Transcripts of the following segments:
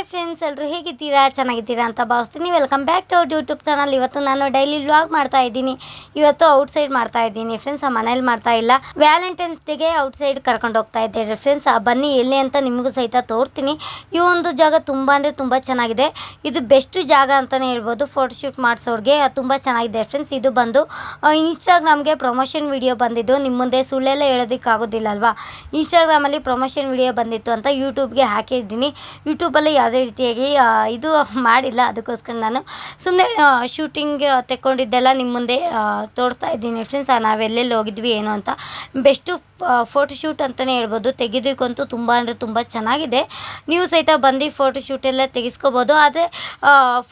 Hi friends ಎಲ್ಲರೂ ಹೇಗಿದ್ದೀರಾ? ಚೆನ್ನಾಗಿದ್ದೀರಾ ಅಂತ ಭಾವಿಸ್ತೀನಿ. ವೆಲ್ಕಮ್ ಬ್ಯಾಕ್ ಟು ಅವ್ರ ಯೂಟ್ಯೂಬ್ ಚಾನಲ್ ಇವತ್ತು ನಾನು ಡೈಲಿ ವ್ಲಾಗ್ ಮಾಡ್ತಾ ಇದ್ದೀನಿ. ಇವತ್ತು ಔಟ್ ಸೈಡ್ ಮಾಡ್ತಾ ಇದ್ದೀನಿ. ಫ್ರೆಂಡ್ಸ್ ಮನೇಲಿ ಮಾಡ್ತಾ ಇಲ್ಲ. ವ್ಯಾಲೆಂಟೈನ್ಸ್ ಡೇಗೆ ಔಟ್ ಸೈಡ್ ಕರ್ಕೊಂಡು ಹೋಗ್ತಾ ಇದ್ದೇವೆ ಫ್ರೆಂಡ್ಸ್ ಆ ಬನ್ನಿ ಎಲ್ಲಿ ಅಂತ ನಿಮಗೂ ಸಹಿತ ತೋರ್ತೀನಿ. ಈ ಒಂದು ಜಾಗ ತುಂಬ ಅಂದರೆ ತುಂಬ ಚೆನ್ನಾಗಿದೆ. ಇದು ಬೆಸ್ಟ್ ಜಾಗ ಅಂತಲೇ ಹೇಳ್ಬೋದು. ಫೋಟೋಶೂಟ್ ಮಾಡಿಸೋರಿಗೆ ತುಂಬ ಚೆನ್ನಾಗಿದೆ. ಫ್ರೆಂಡ್ಸ್ ಇದು ಬಂದು ಇನ್ಸ್ಟಾಗ್ರಾಮ್ಗೆ ಪ್ರಮೋಷನ್ ವಿಡಿಯೋ ಬಂದಿದ್ದು. ನಿಮ್ಮ ಮುಂದೆ ಸುಳ್ಳೆಲ್ಲ ಹೇಳೋದಕ್ಕಾಗೋದಿಲ್ಲ ಅಲ್ವಾ? ಇನ್ಸ್ಟಾಗ್ರಾಮಲ್ಲಿ ಪ್ರಮೋಷನ್ ವಿಡಿಯೋ ಬಂದಿತ್ತು ಅಂತ ಯೂಟ್ಯೂಬ್ಗೆ ಹಾಕಿದ್ದೀನಿ. ಯೂಟ್ಯೂಬಲ್ಲಿ ಯಾವುದೇ ರೀತಿಯಾಗಿ ಇದು ಮಾಡಿಲ್ಲ. ಅದಕ್ಕೋಸ್ಕರ ನಾನು ಸುಮ್ಮನೆ ಶೂಟಿಂಗ್ ತೆಕ್ಕೊಂಡಿದ್ದೆಲ್ಲ ನಿಮ್ಮ ಮುಂದೆ ತೋರ್ತಾ ಇದ್ದೀನಿ ಫ್ರೆಂಡ್ಸ್ ನಾವೆಲ್ಲೆಲ್ಲಿ ಹೋಗಿದ್ವಿ, ಏನು ಅಂತ. ಬೆಸ್ಟು ಫೋಟೋಶೂಟ್ ಅಂತಲೇ ಹೇಳ್ಬೋದು. ತೆಗೆಯೋದಕ್ಕಂತೂ ತುಂಬ ಅಂದರೆ ತುಂಬ ಚೆನ್ನಾಗಿದೆ. ನೀವು ಸಹಿತ ಬಂದು ಫೋಟೋಶೂಟ್ ಎಲ್ಲ ತೆಗೆಸ್ಕೋಬೋದು. ಆದರೆ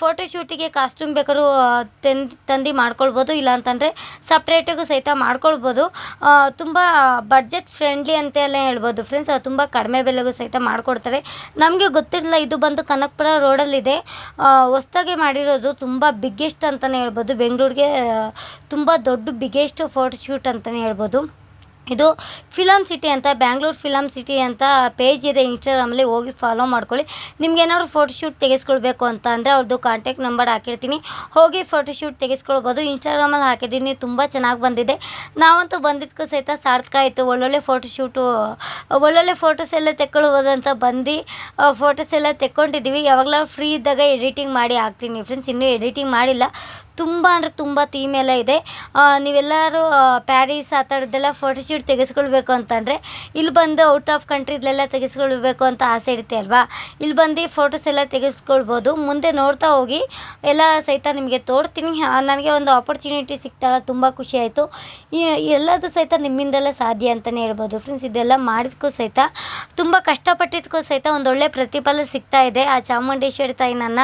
ಫೋಟೋಶೂಟಿಗೆ ಕಾಸ್ಟ್ಯೂಮ್ ಬೇಕಾದ್ರೂ ತಂದು ತಂದು ಮಾಡ್ಕೊಳ್ಬೋದು. ಇಲ್ಲ ಅಂತಂದರೆ ಸಪ್ರೇಟಿಗೂ ಸಹಿತ ಮಾಡ್ಕೊಳ್ಬೋದು. ತುಂಬ ಬಡ್ಜೆಟ್ ಫ್ರೆಂಡ್ಲಿ ಅಂತೆಲ್ಲ ಹೇಳ್ಬೋದು. ಫ್ರೆಂಡ್ಸ್ ತುಂಬ ಕಡಿಮೆ ಬೆಲೆಗೂ ಸಹಿತ ಮಾಡಿಕೊಡ್ತಾರೆ. ನಮಗೆ ಗೊತ್ತಿರಲಿಲ್ಲ ಇದು ಕನಕಪುರ ರೋಡಲ್ಲಿದೆ. ಹೊಸ್ತಾಗೆ ಮಾಡಿರೋದು ತುಂಬ ಬಿಗ್ಗೆಸ್ಟ್ ಅಂತಲೇ ಹೇಳ್ಬೋದು. ಬೆಂಗಳೂರಿಗೆ ತುಂಬ ದೊಡ್ಡ ಬಿಗ್ಗೆಸ್ಟ್ ಫೋಟೋ ಶೂಟ್ ಅಂತಲೇ ಹೇಳ್ಬೋದು. ಇದು ಫಿಲಮ್ ಸಿಟಿ ಅಂತ, ಬ್ಯಾಂಗ್ಳೂರ್ ಫಿಲಮ್ ಸಿಟಿ ಅಂತ ಪೇಜ್ ಇದೆ ಇನ್ಸ್ಟಾಗ್ರಾಮಲ್ಲಿ ಹೋಗಿ ಫಾಲೋ ಮಾಡ್ಕೊಳ್ಳಿ. ನಿಮ್ಗೆ ಏನಾದ್ರು ಫೋಟೋಶೂಟ್ ತೆಗೆಸ್ಕೊಳ್ಬೇಕು ಅಂತ ಅಂದರೆ ಅವ್ರದ್ದು ಕಾಂಟ್ಯಾಕ್ಟ್ ನಂಬರ್ ಹಾಕಿರ್ತೀನಿ. ಹೋಗಿ ಫೋಟೋಶೂಟ್ ತೆಗೆಸ್ಕೊಳ್ಬೋದು. ಇನ್ಸ್ಟಾಗ್ರಾಮಲ್ಲಿ ಹಾಕಿದ್ದೀನಿ ತುಂಬ ಚೆನ್ನಾಗಿ ಬಂದಿದೆ. ನಾವಂತೂ ಬಂದಿದ್ದಕ್ಕೂ ಸಹಿತ ಸಾರ್ಥಕ ಆಯಿತು. ಒಳ್ಳೊಳ್ಳೆ ಫೋಟೋಶೂಟು ಒಳ್ಳೊಳ್ಳೆ ಫೋಟೋಸ್ ಎಲ್ಲ ಅಂತ ಬಂದು ಫೋಟೋಸ್ ಎಲ್ಲ ತೆಕ್ಕೊಂಡಿದ್ದೀವಿ. ಯಾವಾಗಲೂ ಫ್ರೀ ಇದ್ದಾಗ ಎಡಿಟಿಂಗ್ ಮಾಡಿ ಹಾಕ್ತೀನಿ. ಫ್ರೆಂಡ್ಸ್ ಇನ್ನೂ ಎಡಿಟಿಂಗ್ ಮಾಡಿಲ್ಲ. ತುಂಬ ಅಂದರೆ ತುಂಬ ಥೀಮ್ ಎಲ್ಲ ಇದೆ. ನೀವೆಲ್ಲರೂ ಪ್ಯಾರಿಸ್ ಆ ಥರದ್ದೆಲ್ಲ ಫೋಟೋಶೂಟ್ ತೆಗೆಸ್ಕೊಳ್ಬೇಕು ಅಂತಂದರೆ ಇಲ್ಲಿ ಬಂದು ಔಟ್ ಆಫ್ ಕಂಟ್ರಿದ್ಲೆಲ್ಲ ತೆಗೆಸ್ಕೊಳ್ಬೇಕು ಅಂತ ಆಸೆ ಇರುತ್ತೆ ಅಲ್ವಾ? ಇಲ್ಲಿ ಬಂದು ಫೋಟೋಸ್ ಎಲ್ಲ ತೆಗೆಸ್ಕೊಳ್ಬೋದು. ಮುಂದೆ ನೋಡ್ತಾ ಹೋಗಿ, ಎಲ್ಲ ಸಹಿತ ನಿಮಗೆ ತೋರ್ತೀನಿ. ನನಗೆ ಒಂದು ಆಪರ್ಚುನಿಟಿ ಸಿಕ್ತಲ್ಲ ತುಂಬ ಖುಷಿ ಆಯಿತು. ಎಲ್ಲದೂ ಸಹಿತ ನಿಮ್ಮಿಂದಲೇ ಸಾಧ್ಯ ಅಂತಲೇ ಹೇಳ್ಬೋದು. ಫ್ರೆಂಡ್ಸ್ ಇದೆಲ್ಲ ಮಾಡಿದಕ್ಕೂ ಸಹಿತ, ತುಂಬ ಕಷ್ಟಪಟ್ಟಿದ್ದಕ್ಕೂ ಸಹಿತ ಒಂದೊಳ್ಳೆ ಪ್ರತಿಫಲ ಸಿಗ್ತಾ ಇದೆ. ಆ ಚಾಮುಂಡೇಶ್ವರಿ ತಾಯಿ ನನ್ನ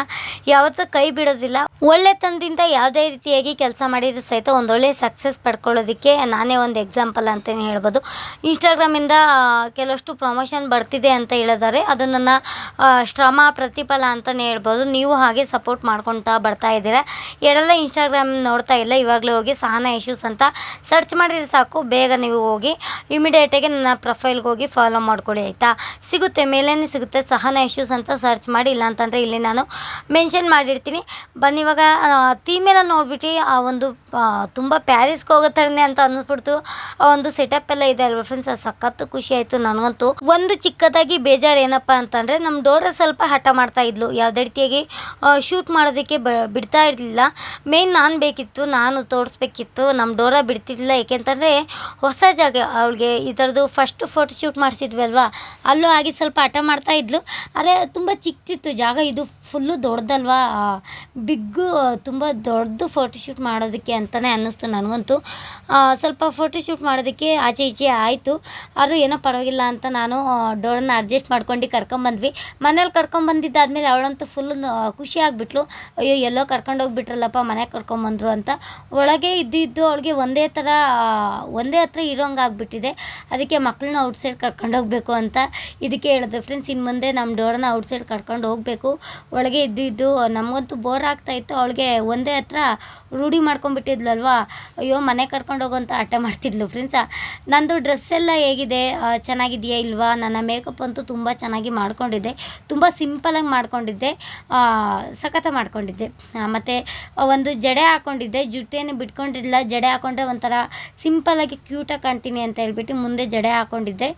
ಯಾವತ್ತೂ ಕೈ ಬಿಡೋದಿಲ್ಲ. ಒಳ್ಳೆ ತಂದಿಂದ ಯಾವುದೇ ರೀತಿಯಾಗಿ ಕೆಲಸ ಮಾಡಿದ್ರು ಸಹಿತ ಒಂದೊಳ್ಳೆ ಸಕ್ಸಸ್ ಪಡ್ಕೊಳ್ಳೋದಕ್ಕೆ ನಾನೇ ಒಂದು ಎಕ್ಸಾಂಪಲ್ ಅಂತಲೇ ಹೇಳ್ಬೋದು. ಇನ್ಸ್ಟಾಗ್ರಾಮಿಂದ ಕೆಲವಷ್ಟು ಪ್ರಮೋಷನ್ ಬರ್ತಿದೆ ಅಂತ ಹೇಳಿದ್ದಾರೆ ಅದು ನನ್ನ ಶ್ರಮ, ಪ್ರತಿಫಲ ಅಂತಲೇ ಹೇಳ್ಬೋದು. ನೀವು ಹಾಗೆ ಸಪೋರ್ಟ್ ಮಾಡ್ಕೊತಾ ಬರ್ತಾ ಇದ್ದೀರಾ. ಯಾರೆಲ್ಲ ಇನ್ಸ್ಟಾಗ್ರಾಮ್ ನೋಡ್ತಾ ಇಲ್ಲ. ಇವಾಗಲೇ ಹೋಗಿ ಸಹನಾ ಇಶ್ಯೂಸ್ ಅಂತ ಸರ್ಚ್ ಮಾಡಿದರೆ ಸಾಕು. ಬೇಗ ನೀವು ಹೋಗಿ ಇಮಿಡಿಯೇಟಾಗಿ ನನ್ನ ಪ್ರೊಫೈಲ್ಗೆ ಹೋಗಿ ಫಾಲೋ ಮಾಡ್ಕೊಳ್ಳಿ, ಆಯಿತಾ? ಸಿಗುತ್ತೆ. ಮೇಲೇ ಸಿಗುತ್ತೆ ಸಹನ ಇಶ್ಯೂಸ್ ಅಂತ ಸರ್ಚ್ ಮಾಡಿ. ಇಲ್ಲ ಅಂತಂದರೆ ಇಲ್ಲಿ ನಾನು ಮೆನ್ಷನ್ ಮಾಡಿರ್ತೀನಿ. ಬನ್ನಿ ಇವಾಗ ಥೀಮ್ ಎಲ್ಲ ನೋಡ್ಬಿಟ್ಟು ಆ ಒಂದು ತುಂಬ ಪ್ಯಾರಿಸ್ಗೆ ಹೋಗೋ ಥರನೇ ಅಂತ ಅನ್ನಿಸ್ಬಿಡ್ತು. ಆ ಒಂದು ಸೆಟಪ್ ಎಲ್ಲ ಇದೆ ಅಲ್ವಾ ಫ್ರೆಂಡ್ಸ್ ಅದು ಸಖತ್ತು ಖುಷಿ ಆಯಿತು ನನಗಂತೂ. ಒಂದು ಚಿಕ್ಕದಾಗಿ ಬೇಜಾರು ಏನಪ್ಪ ಅಂತಂದರೆ ನಮ್ಮ ಡೋರ ಸ್ವಲ್ಪ ಹಠ ಮಾಡ್ತಾ ಇದ್ಲು. ಯಾವುದೇ ರೀತಿಯಾಗಿ ಶೂಟ್ ಮಾಡೋದಕ್ಕೆ ಬಿಡ್ತಾ ಇರಲಿಲ್ಲ. ಮೇನ್ ನಾನು ಬೇಕಿತ್ತು, ನಾನು ತೋರಿಸ್ಬೇಕಿತ್ತು. ನಮ್ಮ ಡೋರ ಬಿಡ್ತಿರ್ಲಿಲ್ಲ. ಏಕೆಂತಂದರೆ ಹೊಸ ಜಾಗ ಅವಳಿಗೆ ಈ ಥರದ್ದು ಫಸ್ಟ್ ಫೋಟೋ ಶೂಟ್ ಮಾಡಿಸಿದ್ವಿ ಅಲ್ವಾ? ಅಲ್ಲೂ ಆಗಿ ಸ್ವಲ್ಪ ಹಠ ಮಾಡ್ತಾ ಇದ್ಲು. ಆದರೆ ತುಂಬ ಚಿಕ್ತಿತ್ತು. ಜಾಗ ಇದು ಫುಲ್ಲು ದೊಡ್ಡದಲ್ವಾ? ಬಿಗ್ಗು ತುಂಬ ದೊಡ್ಡದು ಫೋಟೋಶೂಟ್ ಮಾಡೋದಕ್ಕೆ ಅಂತಲೇ ಅನ್ನಿಸ್ತು ನನಗಂತೂ. ಸ್ವಲ್ಪ ಫೋಟೋಶೂಟ್ ಮಾಡೋದಕ್ಕೆ ಆಚೆ ಈಚೆ ಆಯಿತು. ಆದರೂ ಏನೋ ಪರವಾಗಿಲ್ಲ ಅಂತ ನಾನು ಡೋರನ್ನ ಅಡ್ಜಸ್ಟ್ ಮಾಡ್ಕೊಂಡು ಕರ್ಕೊಂಬಂದ್ವಿ. ಮನೇಲಿ ಕರ್ಕೊಂಬಂದಿದ್ದಾದ್ಮೇಲೆ ಅವಳಂತೂ ಫುಲ್ ಖುಷಿ ಆಗಿಬಿಟ್ಲು. ಅಯ್ಯೋ, ಎಲ್ಲೋ ಕರ್ಕೊಂಡು ಹೋಗ್ಬಿಟ್ರಲ್ಲಪ್ಪ, ಮನೆಗೆ ಕರ್ಕೊಂಬಂದ್ರು ಅಂತ. ಒಳಗೆ ಇದ್ದಿದ್ದು ಅವಳಿಗೆ ಒಂದೇ ಥರ ಒಂದೇ ಹತ್ರ ಇರೋಂಗೆ ಆಗಿಬಿಟ್ಟಿದೆ. ಅದಕ್ಕೆ ಮಕ್ಕಳನ್ನ ಔಟ್ಸೈಡ್ ಕರ್ಕೊಂಡು ಹೋಗಬೇಕು ಅಂತ ಇದಕ್ಕೆ ಹೇಳಿದೆ ಫ್ರೆಂಡ್ಸ್ ಇನ್ನು ಮುಂದೆ ನಮ್ಮ ಡೋರನ್ನ ಔಟ್ಸೈಡ್ ಕರ್ಕೊಂಡು ಹೋಗಬೇಕು. ಒಳಗೆ ಇದ್ದು ಇದ್ದು, ನಮಗಂತೂ ಬೋರ್ ಆಗ್ತಾಯಿತ್ತು ಅವಳಿಗೆ ಒಂದೇ ಹತ್ರ ರೂಢಿ ಮಾಡ್ಕೊಂಡ್ಬಿಟ್ಟಿದ್ಲಲ್ವಾ? ಅಯ್ಯೋ, ಮನೆ ಕರ್ಕೊಂಡು ಹೋಗೋಂತ ಆಟ ಮಾಡ್ತಿದ್ಲು ಫ್ರೆಂಡ್ಸ. ನಂದು ಡ್ರೆಸ್ ಎಲ್ಲ ಹೇಗಿದೆ? ಚೆನ್ನಾಗಿದೆಯಾ ಇಲ್ವಾ? ನನ್ನ ಮೇಕಪ್ ಅಂತೂ ತುಂಬ ಚೆನ್ನಾಗಿ ಮಾಡ್ಕೊಂಡಿದ್ದೆ. ತುಂಬ ಸಿಂಪಲಾಗಿ ಮಾಡ್ಕೊಂಡಿದ್ದೆ. ಸಖತ ಮಾಡ್ಕೊಂಡಿದ್ದೆ. ಮತ್ತು ಒಂದು ಜಡೆ ಹಾಕ್ಕೊಂಡಿದ್ದೆ ಜುಟ್ಟೇನು ಬಿಟ್ಕೊಂಡಿರಲಿಲ್ಲ. ಜಡೆ ಹಾಕ್ಕೊಂಡ್ರೆ ಒಂಥರ ಸಿಂಪಲಾಗಿ ಕ್ಯೂಟಾಗಿ ಕಾಣ್ತೀನಿ ಅಂತ ಹೇಳ್ಬಿಟ್ಟು ಮುಂದೆ ಜಡೆ ಹಾಕ್ಕೊಂಡಿದ್ದೆ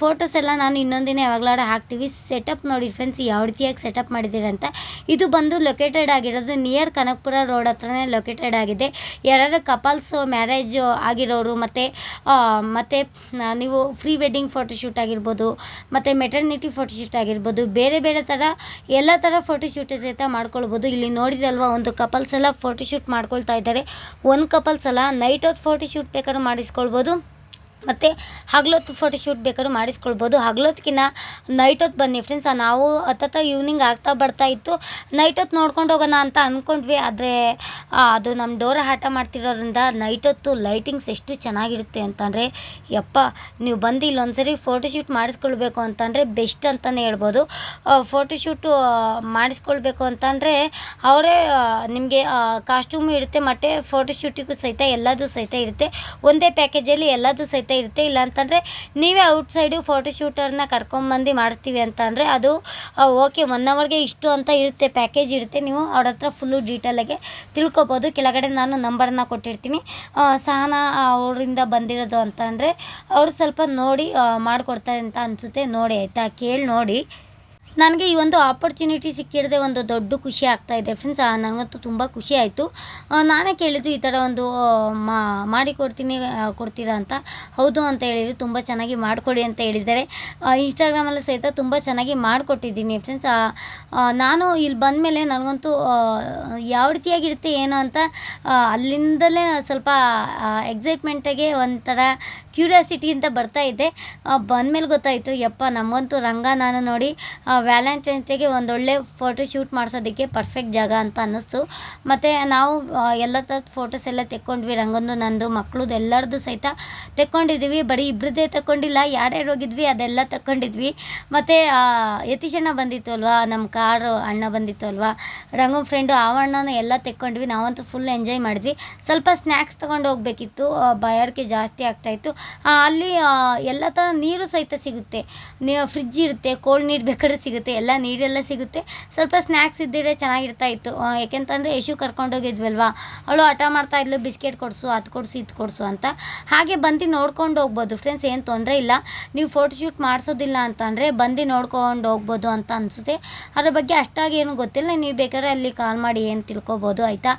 ಫೋಟೋಸ್ ಎಲ್ಲ ನಾನು ಇನ್ನೊಂದಿನ ಯಾವಾಗಲಾಡ ಹಾಕ್ತೀವಿ. ಸೆಟಪ್ ನೋಡಿ ಫ್ರೆಂಡ್ಸ್ ಯಾವ ರೀತಿಯಾಗಿ ಸೆಟಪ್ ಮಾಡಿದ್ದೀರ ಅಂತ ಇದು ಬಂದು ಲೊಕೇಟೆಡ್ ಆಗಿರೋದು ನಿಯರ್ ಕನಕಪುರ ರೋಡ್ ಹತ್ರನೇ ಲೊಕೇಟೆಡ್ ಆಗಿದೆ. ಯಾರ್ಯಾರು ಕಪಲ್ಸು ಮ್ಯಾರೇಜು ಆಗಿರೋರು ಮತ್ತು ಮತ್ತು ನೀವು ಫ್ರೀ ವೆಡ್ಡಿಂಗ್ ಫೋಟೋಶೂಟ್ ಆಗಿರ್ಬೋದು, ಮತ್ತು ಮೆಟರ್ನಿಟಿ ಫೋಟೋಶೂಟ್ ಆಗಿರ್ಬೋದು, ಬೇರೆ ಬೇರೆ ಥರ ಎಲ್ಲ ಥರ ಫೋಟೋಶೂಟ್ ಸಹಿತ ಮಾಡ್ಕೊಳ್ಬೋದು. ಇಲ್ಲಿ ನೋಡಿದಲ್ವ ಒಂದು ಕಪಲ್ಸ್ ಎಲ್ಲ ಫೋಟೋಶೂಟ್ ಮಾಡ್ಕೊಳ್ತಾ ಇದ್ದಾರೆ. ಒಂದು ಕಪಲ್ಸ್ ಅಲ್ಲ ನೈಟ್ ಹೊತ್ತು ಫೋಟೋಶೂಟ್ ಬೇಕಾದ್ರೂ ಮಾಡಿಸ್ಕೊಳ್ಬೋದು. ಮತ್ತು ಹಗಲೊತ್ತು ಫೋಟೋಶೂಟ್ ಬೇಕಾದ್ರೂ ಮಾಡಿಸ್ಕೊಳ್ಬೋದು. ಹಗಲೊತ್ತಿಗಿನ್ನ ನೈಟ್ ಹೊತ್ತು ಬನ್ನಿ ಫ್ರೆಂಡ್ಸ್ ನಾವು ಹತ್ತತ್ರ ಈವ್ನಿಂಗ್ ಆಗ್ತಾ ಬರ್ತಾ ಇತ್ತು. ನೈಟ್ ಹೊತ್ತು ನೋಡ್ಕೊಂಡು ಹೋಗೋಣ ಅಂತ ಅಂದ್ಕೊಂಡ್ವಿ ಆದರೆ ಅದು ನಮ್ಮ ಡೋರ ಆಟ ಮಾಡ್ತಿರೋದ್ರಿಂದ ನೈಟ್ ಹೊತ್ತು ಲೈಟಿಂಗ್ಸ್ ಎಷ್ಟು ಚೆನ್ನಾಗಿರುತ್ತೆ ಅಂತಂದರೆ, ಯಪ್ಪ, ನೀವು ಬಂದು ಇಲ್ಲೊಂದ್ಸರಿ ಫೋಟೋಶೂಟ್ ಮಾಡಿಸ್ಕೊಳ್ಬೇಕು ಅಂತಂದರೆ ಬೆಸ್ಟ್ ಅಂತಲೇ ಹೇಳ್ಬೋದು. ಫೋಟೋಶೂಟು ಮಾಡಿಸ್ಕೊಳ್ಬೇಕು ಅಂತಂದರೆ ಅವರೇ ನಿಮಗೆ ಕಾಸ್ಟ್ಯೂಮು ಇರುತ್ತೆ, ಮತ್ತು ಫೋಟೋಶೂಟಿಗೂ ಸಹಿತ ಎಲ್ಲದೂ ಸಹಿತ ಇರುತ್ತೆ. ಒಂದೇ ಪ್ಯಾಕೇಜಲ್ಲಿ ಎಲ್ಲದೂ ಸಹಿತ ಇರುತ್ತೆ ಇಲ್ಲ ಅಂತಂದರೆ ನೀವೇ ಔಟ್ಸೈಡು ಫೋಟೋಶೂಟರ್ನ ಕರ್ಕೊಂಬಂದು ಮಾಡ್ತೀವಿ ಅಂತ ಅಂದರೆ ಅದು ಓಕೆ ಒನ್ ಅವರ್ಗೆ ಇಷ್ಟು ಅಂತ ಇರುತ್ತೆ ಪ್ಯಾಕೇಜ್ ಇರುತ್ತೆ, ನೀವು ಅವ್ರ ಹತ್ರ ಫುಲ್ಲು ಡೀಟೇಲಾಗೆ ತಿಳ್ಕೊಬೋದು. ಕೆಳಗಡೆ ನಾನು ನಂಬರನ್ನ ಕೊಟ್ಟಿರ್ತೀನಿ. ಸಹನಾ ಅವರಿಂದ ಬಂದಿರೋದು ಅಂತ ಅಂದರೆ ಅವರು ಸ್ವಲ್ಪ ನೋಡಿ ಮಾಡಿಕೊಡ್ತಾರೆ ಅಂತ ಅನಿಸುತ್ತೆ. ನೋಡಿ, ಆಯಿತಾ? ಕೇಳಿ ನೋಡಿ. ನನಗೆ ಈ ಒಂದು ಆಪರ್ಚುನಿಟಿ ಸಿಕ್ಕಿರದೆ ಒಂದು ದೊಡ್ಡ ಖುಷಿ ಆಗ್ತಾ ಇದೆ ಫ್ರೆಂಡ್ಸ್ ನನಗಂತೂ ತುಂಬ ಖುಷಿ ಆಯಿತು. ನಾನೇ ಕೇಳಿದ್ದು ಈ ಥರ ಒಂದು ಆ, ಮಾ ಮಾಡಿ ಕೊಡ್ತೀನಿ ಆ, ಕೊಡ್ತೀರಾ ಅಂತ. ಹೌದು ಅಂತ ಹೇಳಿದ್ರು. ತುಂಬ ಚೆನ್ನಾಗಿ ಮಾಡಿಕೊಡಿ ಅಂತ ಹೇಳಿದ್ದಾರೆ. ಇನ್ಸ್ಟಾಗ್ರಾಮಲ್ಲಿ ಸಹಿತ ತುಂಬ ಚೆನ್ನಾಗಿ ಮಾಡಿಕೊಟ್ಟಿದ್ದೀನಿ ಫ್ರೆಂಡ್ಸ್ ನಾನು ಇಲ್ಲಿ ಬಂದಮೇಲೆ ನನಗಂತೂ ಆ, ಯಾವ ರೀತಿಯಾಗಿರುತ್ತೆ ಏನು ಅಂತ ಅಲ್ಲಿಂದಲೇ ಸ್ವಲ್ಪ ಎಕ್ಸೈಟ್ಮೆಂಟಾಗೆ ಒಂಥರ ಕ್ಯೂರಿಯಾಸಿಟಿ ಅಂತ ಬರ್ತಾ ಇದ್ದೆ ಬಂದಮೇಲೆ ಗೊತ್ತಾಯಿತು, ಯಪ್ಪ ನಮಗಂತೂ ರಂಗ ನಾನು ನೋಡಿ ವ್ಯಾಲೆಂಟೈನ್ಸ್ ಡೇಗೆ ಒಂದೊಳ್ಳೆ ಫೋಟೋ ಶೂಟ್ ಮಾಡಿಸೋದಕ್ಕೆ ಪರ್ಫೆಕ್ಟ್ ಜಾಗ ಅಂತ ಅನ್ನಿಸ್ತು. ಮತ್ತು ನಾವು ಎಲ್ಲ ಥರದ ಫೋಟೋಸ್ ಎಲ್ಲ ತೆಕ್ಕೊಂಡ್ವಿ, ರಂಗಂದು, ನಂದು ಮಕ್ಕಳದ್ದು ಎಲ್ಲರದ್ದು ಸಹಿತ ತೆಕ್ಕೊಂಡಿದ್ದೀವಿ ಬರೀ ಇಬ್ಬರದ್ದೇ ತಗೊಂಡಿಲ್ಲ ಯಾರ್ಯಾರು ಹೋಗಿದ್ವಿ ಅದೆಲ್ಲ ತಗೊಂಡಿದ್ವಿ ಮತ್ತು ಯತೀಶಣ್ಣ ಬಂದಿತ್ತು ಅಲ್ವಾ ನಮ್ಮ ಕಾರು ಅಣ್ಣ ಬಂದಿತ್ತು ಅಲ್ವಾ, ರಂಗು ಫ್ರೆಂಡು ಆ ಅಣ್ಣನೂ ಎಲ್ಲ ತೆಕ್ಕೊಂಡ್ವಿ. ನಾವಂತೂ ಫುಲ್ ಎಂಜಾಯ್ ಮಾಡಿದ್ವಿ. ಸ್ವಲ್ಪ ಸ್ನ್ಯಾಕ್ಸ್ ತೊಗೊಂಡು ಹೋಗ್ಬೇಕಿತ್ತು ಬಯಾಡಿಕೆ ಜಾಸ್ತಿ ಆಗ್ತಾಯಿತ್ತು ಅಲ್ಲಿ ಎಲ್ಲ ಥರ ನೀರು ಸಹಿತ ಸಿಗುತ್ತೆ. ಫ್ರಿಜ್ ಇರುತ್ತೆ ಕೋಲ್ಡ್ ನೀರು ಬೇಕಾದ್ರೆ ಸಿಗುತ್ತೆ ಎಲ್ಲ ನೀರೆಲ್ಲ ಸಿಗುತ್ತೆ. ಸ್ವಲ್ಪ ಸ್ನ್ಯಾಕ್ಸ್ ಇದ್ದಿದ್ರೆ ಚೆನ್ನಾಗಿರ್ತಾ ಇತ್ತು. ಆ, ಯಾಕೆಂತಂದರೆ ಯಶು ಕರ್ಕೊಂಡೋಗಿದ್ವಲ್ವಾ ಅವಳು ಹಠ ಮಾಡ್ತಾ ಇದ್ಲು ಬಿಸ್ಕೆಟ್ ಕೊಡಿಸು ಅದು ಕೊಡಿಸು ಇದು ಕೊಡಿಸು ಅಂತ. ಹಾಗೆ ಬಂದು ನೋಡ್ಕೊಂಡು ಹೋಗ್ಬೋದು. ಫ್ರೆಂಡ್ಸ್ ಏನು ತೊಂದರೆ ಇಲ್ಲ. ನೀವು ಫೋಟೋಶೂಟ್ ಮಾಡಿಸೋದಿಲ್ಲ ಅಂತಂದರೆ ಬಂದು ನೋಡ್ಕೊಂಡು ಹೋಗ್ಬೋದು ಅಂತ ಅನಿಸುತ್ತೆ. ಅದ್ರ ಬಗ್ಗೆ ಅಷ್ಟಾಗಿ ಏನು ಗೊತ್ತಿಲ್ಲ. ನೀವು ಬೇಕಾದ್ರೆ ಅಲ್ಲಿ ಕಾಲ್ ಮಾಡಿ ಏನು ತಿಳ್ಕೊಬೋದು ಆಯಿತಾ?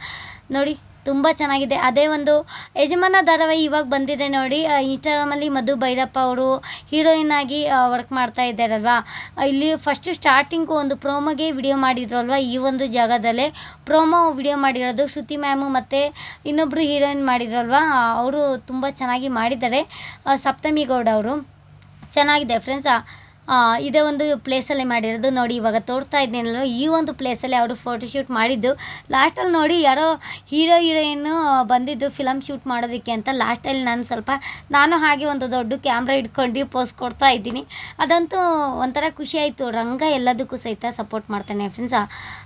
ನೋಡಿ. ತುಂಬ ಚೆನ್ನಾಗಿದೆ. ಅದೇ ಒಂದು ಯಜಮಾನ ಧಾರಾವಾಹಿ ಇವಾಗ ಬಂದಿದೆ ನೋಡಿ. ಇನ್ಸ್ಟಾಗ್ರಾಮಲ್ಲಿ ಮಧು ಭೈರಪ್ಪ ಅವರು ಹೀರೋಯಿನ್ ಆಗಿ ವರ್ಕ್ ಮಾಡ್ತಾ ಇದ್ದಾರಲ್ವಾ? ಇಲ್ಲಿ ಫಸ್ಟು ಸ್ಟಾರ್ಟಿಂಗು ಒಂದು ಪ್ರೋಮೋಗೆ ವಿಡಿಯೋ ಮಾಡಿದ್ರಲ್ವ? ಈ ಒಂದು ಜಾಗದಲ್ಲೇ ಪ್ರೋಮೋ ವಿಡಿಯೋ ಮಾಡಿರೋದು ಶ್ರುತಿ ಮ್ಯಾಮು ಮತ್ತು ಇನ್ನೊಬ್ಬರು ಹೀರೋಯಿನ್ ಮಾಡಿದ್ರಲ್ವ? ಅವರು ತುಂಬ ಚೆನ್ನಾಗಿ ಮಾಡಿದ್ದಾರೆ. ಸಪ್ತಮಿ ಗೌಡ ಅವರು. ಚೆನ್ನಾಗಿದೆ ಫ್ರೆಂಡ್ಸ್ ಇದೇ ಒಂದು ಪ್ಲೇಸಲ್ಲಿ ಮಾಡಿರೋದು. ನೋಡಿ, ಇವಾಗ ತೋರ್ತಾ ಇದ್ದೀನಲ್ಲ ಈ ಒಂದು ಪ್ಲೇಸಲ್ಲಿ ಅವರು ಫೋಟೋಶೂಟ್ ಮಾಡಿದ್ದು. ಲಾಸ್ಟಲ್ಲಿ ನೋಡಿ, ಯಾರೋ ಹೀರೋ ಹೀರೋಯಿನ್ನು ಬಂದಿದ್ದು ಫಿಲಮ್ ಶೂಟ್ ಮಾಡೋದಕ್ಕೆ ಅಂತ. ಲಾಸ್ಟಲ್ಲಿ ನಾನು ಸ್ವಲ್ಪ, ನಾನು ಹಾಗೆ ಒಂದು ದೊಡ್ಡ ಕ್ಯಾಮ್ರಾ ಇಟ್ಕೊಂಡು ಪೋಸ್ ಕೊಡ್ತಾ ಇದ್ದೀನಿ. ಅದಂತೂ ಒಂಥರ ಖುಷಿ ಆಯಿತು. ರಂಗ ಎಲ್ಲದಕ್ಕೂ ಸಹಿತ ಸಪೋರ್ಟ್ ಮಾಡ್ತಾನೆ ಫ್ರೆಂಡ್ಸ್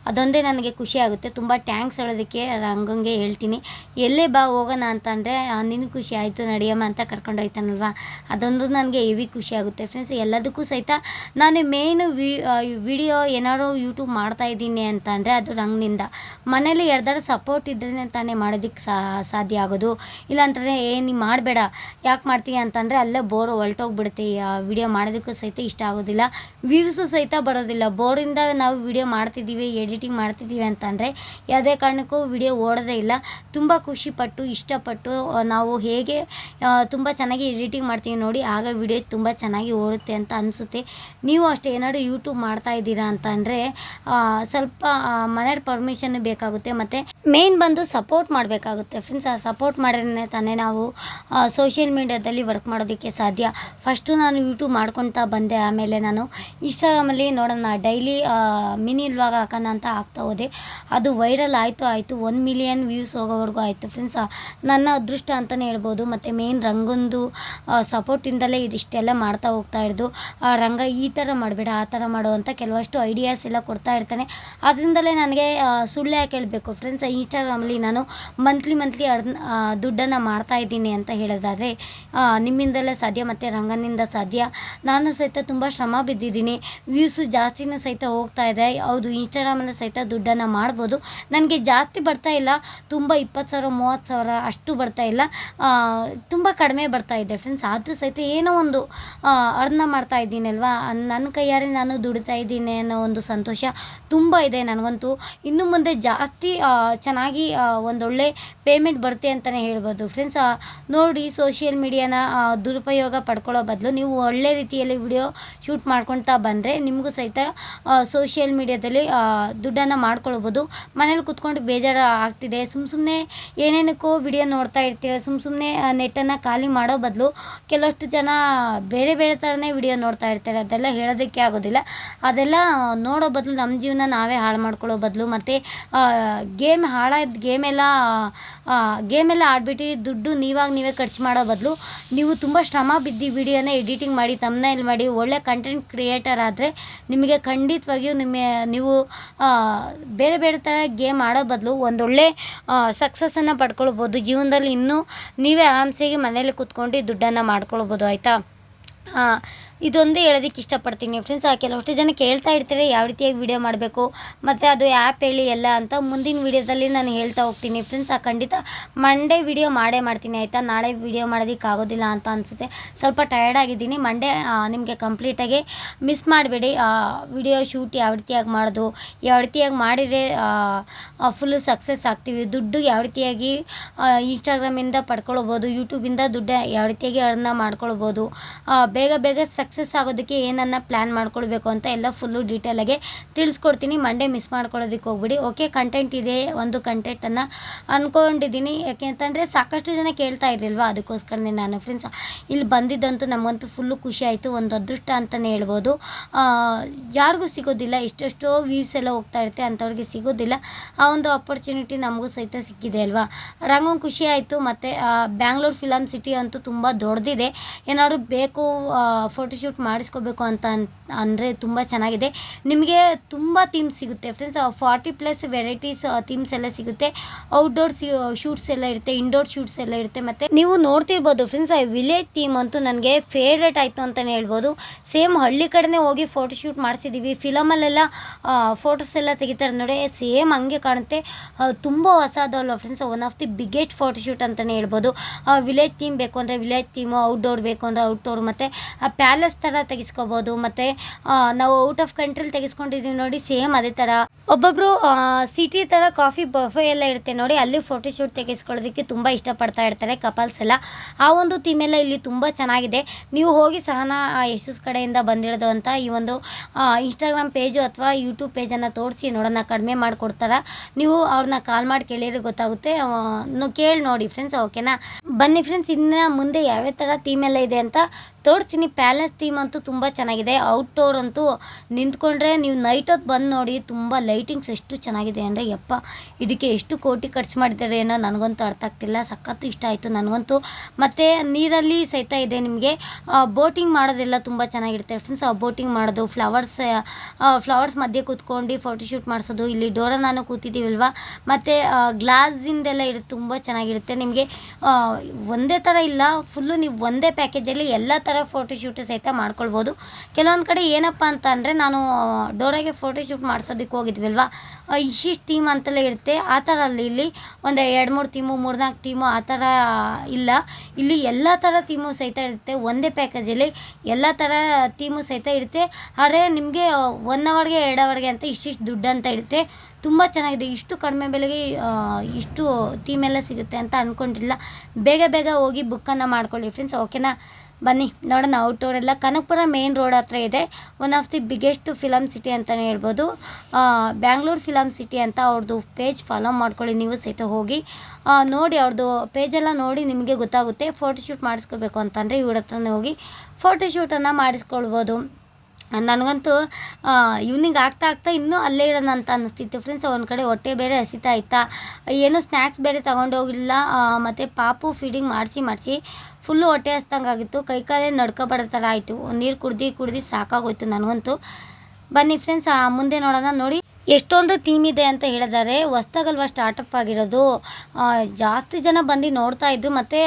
ಅದೊಂದೇ ನನಗೆ ಖುಷಿ ಆಗುತ್ತೆ. ತುಂಬ ಟ್ಯಾಂಕ್ಸ್ ಹೇಳೋದಕ್ಕೆ ರಂಗಂಗೆ ಹೇಳ್ತೀನಿ. ಎಲ್ಲೇ ಬಾ, ಹೋಗೋಣ ಅಂತಂದರೆ ನಿನಗೆ ಖುಷಿ ಆಯಿತು ನಡಿಯಮ್ಮ ಅಂತ ಕರ್ಕೊಂಡು ಹೋಯ್ತಾನಲ್ವಾ ಅದೊಂದು ನನಗೆ ಹೆವಿ ಖುಷಿ ಆಗುತ್ತೆ ಫ್ರೆಂಡ್ಸ್ ಎಲ್ಲದಕ್ಕೂ ಸಹಿತ ನಾನು ಮೇಯ್ನು ವಿಡಿಯೋ ಏನಾದ್ರು ಯೂಟ್ಯೂಬ್ ಮಾಡ್ತಾ ಇದ್ದೀನಿ ಅಂತ ಅಂದರೆ ಅದು ನನ್ನಿಂದ ಮನೇಲಿ ಯಾರ್ದಾರು ಸಪೋರ್ಟ್ ಇದ್ರೇ ತಾನೇ ಮಾಡೋದಕ್ಕೆ ಸಾಧ್ಯ ಆಗೋದು. ಇಲ್ಲಾಂತಂದರೆ, ಏ ನೀನು ಮಾಡಬೇಡ. ಯಾಕೆ ಮಾಡ್ತೀಯ ಅಂತಂದರೆ, ಅಲ್ಲೇ ಬೋರ್ ಹೊಲ್ಟೋಗ್ಬಿಡುತ್ತೆ. ವಿಡಿಯೋ ಮಾಡೋದಕ್ಕೂ ಸಹಿತ ಇಷ್ಟ ಆಗೋದಿಲ್ಲ. ವ್ಯೂಸು ಸಹಿತ ಬರೋದಿಲ್ಲ. ಬೋರಿಂದ ನಾವು ವಿಡಿಯೋ ಮಾಡ್ತಿದ್ದೀವಿ ಎಡಿಟಿಂಗ್ ಮಾಡ್ತಿದ್ದೀವಿ ಅಂತಂದರೆ, ಯಾವುದೇ ಕಾರಣಕ್ಕೂ ವಿಡಿಯೋ ಓಡೋದೇ ಇಲ್ಲ. ತುಂಬ ಖುಷಿಪಟ್ಟು, ಇಷ್ಟಪಟ್ಟು ನಾವು ಹೇಗೆ ತುಂಬ ಚೆನ್ನಾಗಿ ಎಡಿಟಿಂಗ್ ಮಾಡ್ತೀವಿ ನೋಡಿ, ಆಗ ವಿಡಿಯೋ ತುಂಬ ಚೆನ್ನಾಗಿ ಓಡುತ್ತೆ ಅಂತ ಅನಿಸುತ್ತೆ. ನೀವು ಅಷ್ಟೇ ಏನಾದರೂ ಯೂಟ್ಯೂಬ್ ಮಾಡ್ತಾ ಇದ್ದೀರಾ ಅಂತಂದರೆ ಸ್ವಲ್ಪ ಮನೆಯವ್ರ ಪರ್ಮಿಷನ್ ಬೇಕಾಗುತ್ತೆ, ಮತ್ತು ಮೇನ್ ಬಂದು ಸಪೋರ್ಟ್ ಮಾಡಬೇಕಾಗುತ್ತೆ. ಫ್ರೆಂಡ್ಸ್ ಆ ಸಪೋರ್ಟ್ ಮಾಡಿದ್ರೆ ತಾನೇ ನಾವು ಸೋಷಿಯಲ್ ಮೀಡ್ಯಾದಲ್ಲಿ ವರ್ಕ್ ಮಾಡೋದಕ್ಕೆ ಸಾಧ್ಯ. ಫಸ್ಟು ನಾನು ಯೂಟ್ಯೂಬ್ ಮಾಡ್ಕೊಳ್ತಾ ಬಂದೆ, ಆಮೇಲೆ ನಾನು ಇನ್ಸ್ಟಾಗ್ರಾಮಲ್ಲಿ ನೋಡೋಣ ಡೈಲಿ ಮಿನಿ ವ್ಲಾಗ್ ಹಾಕೋಣ ಅಂತ ಹಾಕ್ತಾ ಹೋದೆ. ಅದು ವೈರಲ್ ಆಯಿತು ಆಯಿತು ಒನ್ ಮಿಲಿಯನ್ ವ್ಯೂಸ್ ಹೋಗೋವರೆಗೂ ಆಯಿತು. ಫ್ರೆಂಡ್ಸ್ ನನ್ನ ಅದೃಷ್ಟ ಅಂತಲೇ ಹೇಳ್ಬೋದು, ಮತ್ತು ಮೇನ್ ರಂಗೊಂದು ಸಪೋರ್ಟಿಂದಲೇ ಇದಿಷ್ಟೆಲ್ಲ ಮಾಡ್ತಾ ಹೋಗ್ತಾ ಇರೋದು. ರಂಗ ಈ ಥರ ಮಾಡಬೇಡ, ಆ ಥರ ಮಾಡು ಅಂತ ಕೆಲವಷ್ಟು ಐಡಿಯಾಸ್ ಎಲ್ಲ ಕೊಡ್ತಾ ಇರ್ತಾನೆ. ಅದರಿಂದಲೇ ನನಗೆ ಸುಳ್ಳು ಯಾಕೆ ಹೇಳಬೇಕು ಫ್ರೆಂಡ್ಸ್ ಇನ್ಸ್ಟಾಗ್ರಾಮಲ್ಲಿ ನಾನು ಮಂತ್ಲಿ ಮಂತ್ಲಿ ಅರ್ನ್ ದುಡ್ಡನ್ನು ಮಾಡ್ತಾ ಇದ್ದೀನಿ ಅಂತ ಹೇಳೋದಾದರೆ ನಿಮ್ಮಿಂದಲೇ ಸಾಧ್ಯ ಮತ್ತು ರಂಗನಿಂದ ಸಾಧ್ಯ. ನಾನು ಸಹಿತ ತುಂಬ ಶ್ರಮ ಬಿದ್ದಿದ್ದೀನಿ. ವ್ಯೂಸು ಜಾಸ್ತಿನೂ ಸಹಿತ ಹೋಗ್ತಾ ಇದೆ. ಹೌದು ಇನ್ಸ್ಟಾಗ್ರಾಮಲ್ಲಿ ಸಹಿತ ದುಡ್ಡನ್ನು ಮಾಡ್ಬೋದು. ನನಗೆ ಜಾಸ್ತಿ ಬರ್ತಾ ಇಲ್ಲ. ತುಂಬ ಇಪ್ಪತ್ತು ಸಾವಿರ, ಮೂವತ್ತು ಸಾವಿರ ಅಷ್ಟು ಬರ್ತಾ ಇಲ್ಲ. ತುಂಬ ಕಡಿಮೆ ಬರ್ತಾ ಇದೆ. ಫ್ರೆಂಡ್ಸ್ ಆದರೂ ಸಹಿತ ಏನೋ ಒಂದು ಅರ್ನ ಮಾಡ್ತಾ ಇದ್ದೀನಿ ಅಲ್ವಾ? ನನ್ನ ಕೈಯಾರೆ ನಾನು ದುಡಿತಾ ಇದ್ದೀನಿ ಅನ್ನೋ ಒಂದು ಸಂತೋಷ ತುಂಬ ಇದೆ ನನಗಂತೂ. ಇನ್ನು ಮುಂದೆ ಜಾಸ್ತಿ ಚೆನ್ನಾಗಿ ಒಂದೊಳ್ಳೆ ಪೇಮೆಂಟ್ ಬರುತ್ತೆ ಅಂತಲೇ ಹೇಳ್ಬೋದು. ಫ್ರೆಂಡ್ಸ್ ನೋಡಿ ಸೋಷಿಯಲ್ ಮೀಡಿಯಾನ ದುರುಪಯೋಗ ಪಡ್ಕೊಳ್ಳೋ ಬದಲು ನೀವು ಒಳ್ಳೆ ರೀತಿಯಲ್ಲಿ ವಿಡಿಯೋ ಶೂಟ್ ಮಾಡ್ಕೊಳ್ತಾ ಬಂದರೆ ನಿಮಗೂ ಸಹಿತ ಸೋಷಿಯಲ್ ಮೀಡಿಯಾದಲ್ಲಿ ದುಡ್ಡನ್ನು ಮಾಡ್ಕೊಳ್ಬೋದು. ಮನೇಲಿ ಕುತ್ಕೊಂಡು ಬೇಜಾರು ಆಗ್ತಿದೆ. ಸುಮ್ಮ ಸುಮ್ಮನೆ ಏನೇನಕ್ಕೋ ವಿಡಿಯೋ ನೋಡ್ತಾ ಇರ್ತೀವಿ ಸುಮ್ಮ ಸುಮ್ಮನೆ ನೆಟ್ಟನ್ನು ಖಾಲಿ ಮಾಡೋ ಬದಲು ಕೆಲವಷ್ಟು ಜನ ಬೇರೆ ಬೇರೆ ಥರನೇ ವಿಡಿಯೋ ನೋಡ್ತಾ ಇರ್ತಾರೆ. ಇರ್ತಾರೆ ಅದೆಲ್ಲ ಹೇಳೋದಕ್ಕೆ ಆಗೋದಿಲ್ಲ. ಅದೆಲ್ಲ ನೋಡೋ ಬದಲು ನಮ್ಮ ಜೀವನ ನಾವೇ ಹಾಳು ಮಾಡ್ಕೊಳ್ಳೋ ಬದಲು ಮತ್ತು ಗೇಮ್ ಹಾಳಾದ, ಗೇಮೆಲ್ಲ ಗೇಮೆಲ್ಲ ಆಡ್ಬಿಟ್ಟು ದುಡ್ಡು ನೀವಾಗ ನೀವೇ ಖರ್ಚು ಮಾಡೋ ಬದಲು ನೀವು ತುಂಬ ಶ್ರಮ ಬಿದ್ದು ವಿಡಿಯೋನ ಎಡಿಟಿಂಗ್ ಮಾಡಿ ತಮ್ಮನೇಲಿ ಮಾಡಿ, ಒಳ್ಳೆ ಕಂಟೆಂಟ್ ಕ್ರಿಯೇಟರ್ ಆದರೆ ನಿಮಗೆ ಖಂಡಿತವಾಗಿಯೂ ನಿಮ್ಮ, ನೀವು ಬೇರೆ ಬೇರೆ ಥರ ಗೇಮ್ ಆಡೋ ಬದಲು ಒಂದೊಳ್ಳೆ ಸಕ್ಸಸ್ಸನ್ನು ಪಡ್ಕೊಳ್ಬೋದು. ಜೀವನದಲ್ಲಿ ಇನ್ನೂ ನೀವೇ ಆರಾಮ್ಸೆಗೆ ಮನೇಲಿ ಕೂತ್ಕೊಂಡು ದುಡ್ಡನ್ನು ಮಾಡ್ಕೊಳ್ಬೋದು, ಆಯಿತಾ? ಇದೊಂದೇ ಹೇಳೋದಕ್ಕೆ ಇಷ್ಟಪಡ್ತೀನಿ ಫ್ರೆಂಡ್ಸ್ ಆ ಕೆಲವಷ್ಟು ಜನ ಕೇಳ್ತಾ ಇರ್ತಾರೆ, ಯಾವ ರೀತಿಯಾಗಿ ವಿಡಿಯೋ ಮಾಡಬೇಕು, ಮತ್ತು ಅದು ಆ್ಯಪ್ ಹೇಳಿ ಎಲ್ಲ ಅಂತ ಮುಂದಿನ ವಿಡಿಯೋದಲ್ಲಿ ನಾನು ಹೇಳ್ತಾ ಹೋಗ್ತೀನಿ ಫ್ರೆಂಡ್ಸ್ ಆ ಖಂಡಿತ ಮಂಡೇ ವಿಡಿಯೋ ಮಾಡೇ ಮಾಡ್ತೀನಿ, ಆಯಿತಾ? ನಾಳೆ ವಿಡಿಯೋ ಮಾಡೋದಕ್ಕೆ ಆಗೋದಿಲ್ಲ ಅಂತ ಅನಿಸುತ್ತೆ. ಸ್ವಲ್ಪ ಟಯರ್ಡ್ ಆಗಿದ್ದೀನಿ. ಮಂಡೇ ನಿಮಗೆ ಕಂಪ್ಲೀಟಾಗಿ ಮಿಸ್ ಮಾಡಬೇಡಿ. ವಿಡಿಯೋ ಶೂಟ್ ಯಾವ ರೀತಿಯಾಗಿ ಮಾಡೋದು, ಯಾವ ರೀತಿಯಾಗಿ ಮಾಡಿದರೆ ಫುಲ್ಲು ಸಕ್ಸಸ್ ಆಗ್ತೀವಿ, ದುಡ್ಡು ಯಾವ ರೀತಿಯಾಗಿ ಇನ್ಸ್ಟಾಗ್ರಾಮಿಂದ ಪಡ್ಕೊಳ್ಬೋದು ಯೂಟ್ಯೂಬಿಂದ ದುಡ್ಡು ಯಾವ ರೀತಿಯಾಗಿ ಅರ್ನ ಮಾಡ್ಕೊಳ್ಬೋದು ಬೇಗ ಬೇಗ ಬೇಗ ಸಕ್ಸಸ್ ಆಗೋದಕ್ಕೆ ಏನನ್ನ ಪ್ಲ್ಯಾನ್ ಮಾಡ್ಕೊಳ್ಬೇಕು ಅಂತ ಎಲ್ಲ ಫುಲ್ಲು ಡೀಟೇಲಾಗಿ ತಿಳಿಸ್ಕೊಡ್ತೀನಿ. ಮಂಡೇ ಮಿಸ್ ಮಾಡ್ಕೊಳ್ಳೋದಕ್ಕೆ ಹೋಗ್ಬಿಡಿ. ಓಕೆ ಕಂಟೆಂಟ್ ಇದೆ, ಒಂದು ಕಂಟೆಂಟನ್ನು ಅಂದ್ಕೊಂಡಿದ್ದೀನಿ ಯಾಕೆಂತಂದರೆ ಸಾಕಷ್ಟು ಜನ ಕೇಳ್ತಾ ಇರಲಿಲ್ವಾ? ಅದಕ್ಕೋಸ್ಕರನೇ ನಾನು ಫ್ರೆಂಡ್ಸ್ ಇಲ್ಲಿ ಬಂದಿದ್ದಂತೂ ನಮಗಂತೂ ಫುಲ್ಲು ಖುಷಿ ಆಯಿತು. ಒಂದು ಅದೃಷ್ಟ ಅಂತಲೇ ಹೇಳ್ಬೋದು. ಯಾರಿಗೂ ಸಿಗೋದಿಲ್ಲ. ಇಷ್ಟೆಷ್ಟೋ ವ್ಯೂಸ್ ಎಲ್ಲ ಹೋಗ್ತಾ ಇರುತ್ತೆ. ಅಂಥವ್ರಿಗೆ ಸಿಗೋದಿಲ್ಲ. ಆ ಒಂದು ಅಪರ್ಚುನಿಟಿ ನಮಗೂ ಸಹಿತ ಸಿಕ್ಕಿದೆ ಅಲ್ವಾ? ರಂಗೊಂದು ಖುಷಿ ಆಯಿತು. ಮತ್ತು ಬ್ಯಾಂಗ್ಳೂರು ಫಿಲಮ್ ಸಿಟಿ ಅಂತೂ ತುಂಬ ದೊಡ್ಡದಿದೆ. ಏನಾದ್ರು ಬೇಕು ಫೋಟೋಶೂಟ್ ಮಾಡಿಸ್ಕೋಬೇಕು ಅಂತ ಅಂದರೆ ತುಂಬ ಚೆನ್ನಾಗಿದೆ. ನಿಮಗೆ ತುಂಬ ಥೀಮ್ಸ್ ಸಿಗುತ್ತೆ friends forty plus varieties themes ಎಲ್ಲ ಸಿಗುತ್ತೆ. ಔಟ್ಡೋರ್ ಶೂಟ್ಸ್ ಎಲ್ಲ ಇರುತ್ತೆ ಇಂಡೋರ್ ಶೂಟ್ಸ್ ಎಲ್ಲ ಇರುತ್ತೆ. ಮತ್ತು ನೀವು ನೋಡ್ತಿರ್ಬೋದು ಫ್ರೆಂಡ್ಸ್ ವಿಲೇಜ್ ಥೀಮ್ ಅಂತೂ ನನಗೆ ಫೇವ್ರೇಟ್ ಆಯಿತು ಅಂತಲೇ ಹೇಳ್ಬೋದು. ಸೇಮ್ ಹಳ್ಳಿ ಕಡೆನೇ ಹೋಗಿ ಫೋಟೋಶೂಟ್ ಮಾಡಿಸಿದ್ದೀವಿ ಫಿಲಮಲ್ಲೆಲ್ಲ ಫೋಟೋಸ್ ಎಲ್ಲ ತೆಗಿತಾರೆ ನೋಡಿ ಸೇಮ್ ಹಂಗೆ ಕಾಣುತ್ತೆ. ಆ, ತುಂಬ ಹೊಸದಲ್ಲ friends one of the biggest photoshoot ಅಂತಲೇ ಹೇಳ್ಬೋದು. ವಿಲೇಜ್ ಥೀಮ್ ಬೇಕು ಅಂದರೆ ವಿಲೇಜ್ ಥೀಮು ಔಟ್ಡೋರ್ ಬೇಕು ಅಂದರೆ ಔಟ್ಡೋರ್ ಮತ್ತು ಪ್ಯಾಲೇಸ್ ಥರ ತೆಗೆಸ್ಕೋಬೋದು, ಮತ್ತು ನಾವು ಔಟ್ ಆಫ್ ಕಂಟ್ರಿಲಿ ತೆಗೆಸ್ಕೊಂಡಿದ್ದೀವಿ ನೋಡಿ, ಸೇಮ್ ಅದೇ ಥರ ಒಬ್ಬೊಬ್ಬರು ಸಿಟಿ ಥರ ಕಾಫಿ ಬಫೆ ಎಲ್ಲ ಇರುತ್ತೆ ನೋಡಿ, ಅಲ್ಲಿ ಫೋಟೋಶೂಟ್ ತೆಗೆಸ್ಕೊಳ್ಳೋದಕ್ಕೆ ತುಂಬ ಇಷ್ಟಪಡ್ತಾ ಇರ್ತಾರೆ ಕಪಲ್ಸ್ ಎಲ್ಲ. ಆ ಒಂದು ಥೀಮ್ ಎಲ್ಲ ಇಲ್ಲಿ ತುಂಬ ಚೆನ್ನಾಗಿದೆ. ನೀವು ಹೋಗಿ ಸಹನ ಯಶಸ್ ಕಡೆಯಿಂದ ಬಂದಿರೋದು ಅಂತ ಈ ಒಂದು ಇನ್ಸ್ಟಾಗ್ರಾಮ್ ಪೇಜು ಅಥವಾ ಯೂಟ್ಯೂಬ್ ಪೇಜನ್ನು ತೋರಿಸಿ ನೋಡೋಣ, ಕಡಿಮೆ ಮಾಡಿಕೊಡ್ತಾರ. ನೀವು ಅವ್ರನ್ನ ಕಾಲ್ ಮಾಡಿ ಕೇಳಿದ್ರೆ ಗೊತ್ತಾಗುತ್ತೆ. ಕೇಳಿ ನೋಡಿ ಫ್ರೆಂಡ್ಸ್ ಓಕೆನಾ ಬನ್ನಿ ಫ್ರೆಂಡ್ಸ್ ಇನ್ನು ಮುಂದೆ ಯಾವ್ಯಾವ ಥರ ಥೀಮ್ ಎಲ್ಲ ಇದೆ ಅಂತ ತೋರಿಸ್ತೀನಿ. ಪ್ಯಾಲೇಸ್ ಥೀಮ್ ಅಂತೂ ತುಂಬ ಚೆನ್ನಾಗಿದೆ. ಔಟ್ಡೋರ್ ಅಂತೂ ನಿಂತ್ಕೊಂಡ್ರೆ ನೀವು ನೈಟ್ ಹೊತ್ತು ಬಂದು ನೋಡಿ ತುಂಬ ಲೈಟಿಂಗ್ಸ್ ಎಷ್ಟು ಚೆನ್ನಾಗಿದೆ ಅಂದರೆ ಯಪ್ಪ, ಇದಕ್ಕೆ ಎಷ್ಟು ಕೋಟಿ ಖರ್ಚು ಮಾಡಿದ್ದಾರೆ ಏನೋ ನನಗಂತೂ ಅರ್ಥ ಆಗ್ತಿಲ್ಲ. ಸಖತ್ತು ಇಷ್ಟ ಆಯಿತು ನನಗಂತೂ. ಮತ್ತು ನೀರಲ್ಲಿ ಸಹಿತ ಇದೆ ನಿಮಗೆ. ಬೋಟಿಂಗ್ ಮಾಡೋದೆಲ್ಲ ತುಂಬ ಚೆನ್ನಾಗಿರುತ್ತೆ ಫ್ರೆಂಡ್ಸ್ ಬೋಟಿಂಗ್ ಮಾಡೋದು ಫ್ಲವರ್ಸ್ ಫ್ಲವರ್ಸ್ ಮಧ್ಯೆ ಕೂತ್ಕೊಂಡು ಫೋಟೋಶೂಟ್ ಮಾಡಿಸೋದು, ಇಲ್ಲಿ ಡೋರ ನಾನು ಕೂತಿದ್ದೀವಲ್ವ? ಮತ್ತು ಗ್ಲಾಸಿಂದೆಲ್ಲ ಇರುತ್ತೆ ತುಂಬ ಚೆನ್ನಾಗಿರುತ್ತೆ ನಿಮಗೆ. ಒಂದೇ ಥರ ಇಲ್ಲ ಫುಲ್ಲು ನೀವು ಒಂದೇ ಪ್ಯಾಕೇಜಲ್ಲಿ ಎಲ್ಲ ಥರ ಫೋಟೋಶೂಟ್ ಸಹಿತ ಮಾಡ್ಕೊಳ್ಬೋದು. ಕೆಲವೊಂದು ಕಡೆ ಏನಪ್ಪ ಅಂತ ಅಂದರೆ ನಾನು ಡೋರಾಗೆ ಫೋಟೋಶೂಟ್ ಮಾಡಿಸೋದಕ್ಕೆ ಹೋಗಿದ್ವಲ್ವ? ಇಷ್ಟಿಷ್ಟು ಟೀಮ್ ಅಂತೆಲ್ಲ ಇರುತ್ತೆ. ಆ ಥರ ಅಲ್ಲಿ ಇಲ್ಲಿ ಒಂದು ಎರಡು ಮೂರು ಟೀಮು ಮೂರ್ನಾಲ್ಕು ಟೀಮು ಆ ಥರ ಇಲ್ಲ. ಇಲ್ಲಿ ಎಲ್ಲ ಥರ ಟೀಮು ಸಹಿತ ಇರುತ್ತೆ. ಒಂದೇ ಪ್ಯಾಕೇಜಲ್ಲಿ ಎಲ್ಲ ಥರ ಟೀಮು ಸಹಿತ ಇರುತ್ತೆ. ಆದರೆ ನಿಮಗೆ ಒನ್ ಅವರ್ಗೆ ಎರಡು ಅವರ್ಗೆ ಅಂತ ಇಷ್ಟಿಷ್ಟು ದುಡ್ಡು ಅಂತ ಇರುತ್ತೆ. ತುಂಬ ಚೆನ್ನಾಗಿದೆ. ಇಷ್ಟು ಕಡಿಮೆ ಬೆಲೆಗೆ ಇಷ್ಟು ಟೀಮೆಲ್ಲ ಸಿಗುತ್ತೆ ಅಂತ ಅಂದ್ಕೊಂಡಿಲ್ಲ ಬೇಗ ಬೇಗ ಹೋಗಿ ಬುಕ್ಕನ್ನು ಮಾಡ್ಕೊಳ್ಳಿ ಫ್ರೆಂಡ್ಸ್ ಓಕೆನಾ ಬನ್ನಿ, ನೋಡೋಣ. ಔಟ್ಡೋರ್ ಎಲ್ಲ ಕನಕಪುರ ಮೇನ್ ರೋಡ್ ಹತ್ರ ಇದೆ. One of the biggest film city ಅಂತಲೇ ಹೇಳ್ಬೋದು. ಬ್ಯಾಂಗ್ಳೂರ್ ಫಿಲಮ್ ಸಿಟಿ ಅಂತ ಅವ್ರದ್ದು ಪೇಜ್ ಫಾಲೋ ಮಾಡ್ಕೊಳ್ಳಿ, ನೀವು ಸಹಿತ ಹೋಗಿ. ನೋಡಿ ಅವ್ರದ್ದು ಪೇಜೆಲ್ಲ ನೋಡಿ ನಿಮಗೆ ಗೊತ್ತಾಗುತ್ತೆ. ಫೋಟೋಶೂಟ್ ಮಾಡಿಸ್ಕೋಬೇಕು ಅಂತಂದರೆ ಇವ್ರ ಹತ್ರನೇ ಹೋಗಿ ಫೋಟೋಶೂಟನ್ನು ಮಾಡಿಸ್ಕೊಳ್ಬೋದು. ನನಗಂತೂ ಈವ್ನಿಂಗ್ ಆಗ್ತಾ ಆಗ್ತಾ ಇನ್ನೂ ಅಲ್ಲೇ ಇರೋಣ ಅಂತ ಅನ್ನಿಸ್ತಿತ್ತು ಫ್ರೆಂಡ್ಸ್ ಒಂದು ಕಡೆ ಹೊಟ್ಟೆ ಬೇರೆ ಹಸಿತಾ ಇತ್ತಾ. ಏನೂ ಸ್ನ್ಯಾಕ್ಸ್ ಬೇರೆ ತಗೊಂಡೋಗಿಲ್ಲ. ಮತ್ತು ಪಾಪು ಫೀಡಿಂಗ್ ಮಾಡಿಸಿ ಮಾಡಿಸಿ ಫುಲ್ಲು ಹೊಟ್ಟೆ ಹಸ್ದಂಗೆ ಆಗಿತ್ತು. ಕೈ ಕಾಲೇ ನಡ್ಕೊಬಾರ್ದ ಥರ ಆಯಿತು. ನೀರು ಕುಡ್ದು ಕುಡ್ದು ಸಾಕಾಗೋಯ್ತು ನನಗಂತೂ. ಬನ್ನಿ ಫ್ರೆಂಡ್ಸ್ ಮುಂದೆ ನೋಡೋಣ. ನೋಡಿ. ಎಷ್ಟೊಂದು ಥೀಮ್ ಇದೆ ಅಂತ ಹೇಳಿದ್ದಾರೆ ಹೊಸ್ದಾಗಲ್ವ ಸ್ಟಾರ್ಟಪ್ ಆಗಿರೋದು? ಜಾಸ್ತಿ ಜನ ಬಂದು ನೋಡ್ತಾ ಇದ್ರು ಮತ್ತು